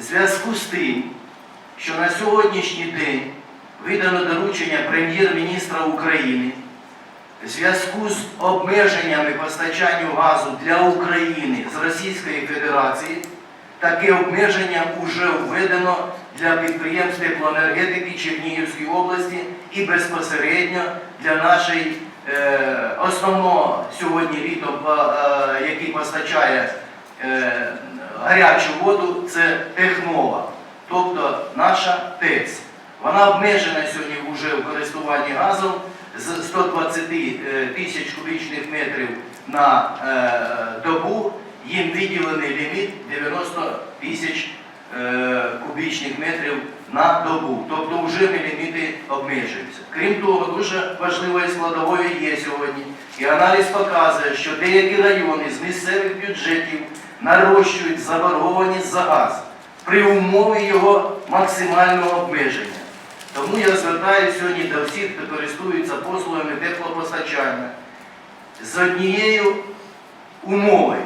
В зв'язку з тим, що на сьогоднішній день видано доручення прем'єр-міністра України в зв'язку з обмеженнями постачання газу для України з Російської Федерації, таке обмеження вже введено для підприємств теплоенергетики Чернігівської області і безпосередньо для нашої е, основного сьогодні літом, е, який постачає е, гарячу воду, це Технова, тобто наша ТЕЦ. Вона обмежена сьогодні вже в користуванні газом з 120 е, тисяч кубічних метрів на е, добу. Їм виділений ліміт 90 тисяч е, кубічних метрів на добу. Тобто вже ліміти обмежуються. Крім того, дуже важливою складовою є сьогодні. І аналіз показує, що деякі райони з місцевих бюджетів нарощують заборгованість за газ при умові його максимального обмеження. Тому я звертаюся сьогодні до всіх, хто користується послугами теплопостачання з однією умовою.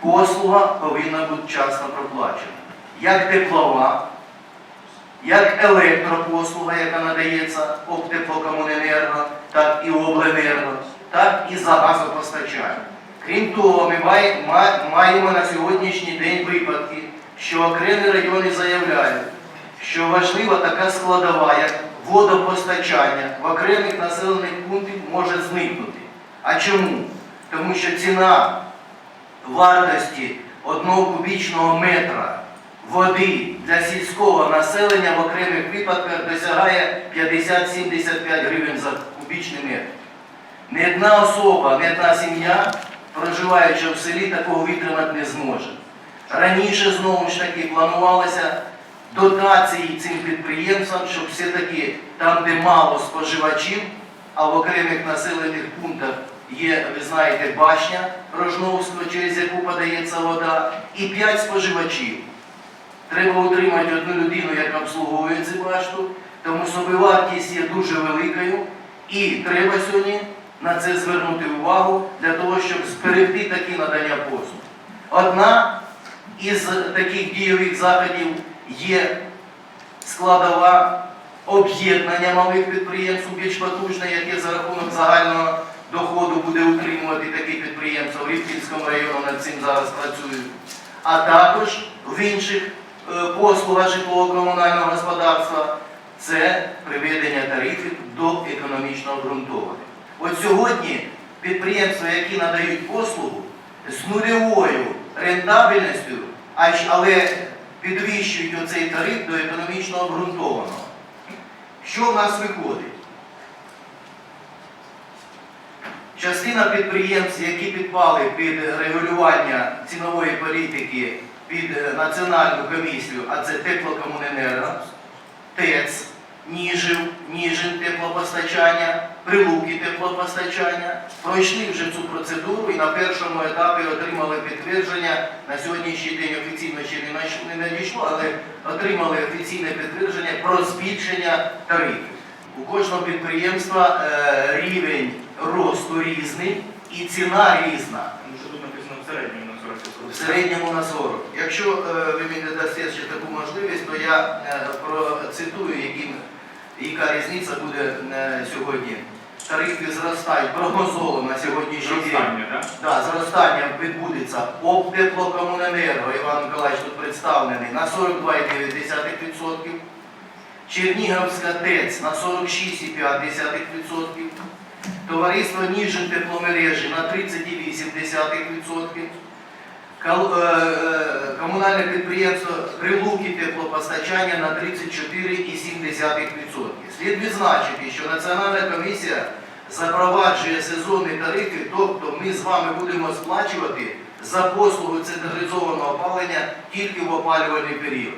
Послуга повинна бути вчасно проплачена. Як теплова, як електропослуга, яка надається Обтеплокомуненерго, так і обленерго, так і за газопостачання. Крім того, ми маємо на сьогоднішній день випадки, що окремі райони заявляють, що важлива така складова, як водопостачання в окремих населених пунктах може зникнути. А чому? Тому що ціна вартості одного кубічного метра води для сільського населення в окремих випадках досягає 50-75 гривень за кубічний метр. Ні одна особа, ні одна сім'я, проживаючи в селі, такого витримати не зможе. Раніше знову ж таки планувалося дотації цим підприємствам, щоб все-таки там, де мало споживачів, а в окремих населених пунктах є, ви знаєте, башня Рожновського, через яку подається вода, і 5 споживачів. Треба утримати одну людину, яка обслуговує цю башту, тому собівартість є дуже великою, і треба сьогодні на це звернути увагу для того, щоб зберегти такі надання послуг. Одна із таких дійових заходів є складова об'єднання малих підприємств більш потужне, яке за рахунок загального доходу буде утримувати такі підприємства. В Рівківському районі над цим зараз працюють. А також в інших е, послугах житлово-комунального господарства це приведення тарифів до економічно обґрунтованих. От сьогодні підприємства, які надають послугу з нульовою рентабельністю, але підвищують оцей тариф до економічно обґрунтованого. Що в нас виходить? Частина підприємств, які підпали під регулювання цінової політики під е, національну комісію, а це теплокомуненерго, ТЕЦ, Ніжив, Ніжин теплопостачання, Прилуки теплопостачання, пройшли вже цю процедуру і на першому етапі отримали підтвердження. На сьогоднішній день офіційно ще не надійшло, але отримали офіційне підтвердження про збільшення тарифів. У кожного підприємства е, рівень росту різний і ціна різна. В середньому на 40%. В середньому на 40. Якщо е, ви мені дасте ще таку можливість, то я е, процитую, яка різниця буде сьогодні. Тарифи зростають прогнозовано на сьогоднішній день. Зростання, так? Да, зростання відбудеться Обтеплокомуненерго, Іван Миколаївич тут представлений, на 42,9%. Чернігівська ТЕЦ на 46,5%. Товариство Ніжин тепломережі на 30,8%. Кал- е, е, Комунальне підприємство Прилуки теплопостачання на 34,7%. Слід відзначити, що Національна комісія запроваджує сезонні тарифи, тобто ми з вами будемо сплачувати за послугу централізованого опалення тільки в опалювальний період.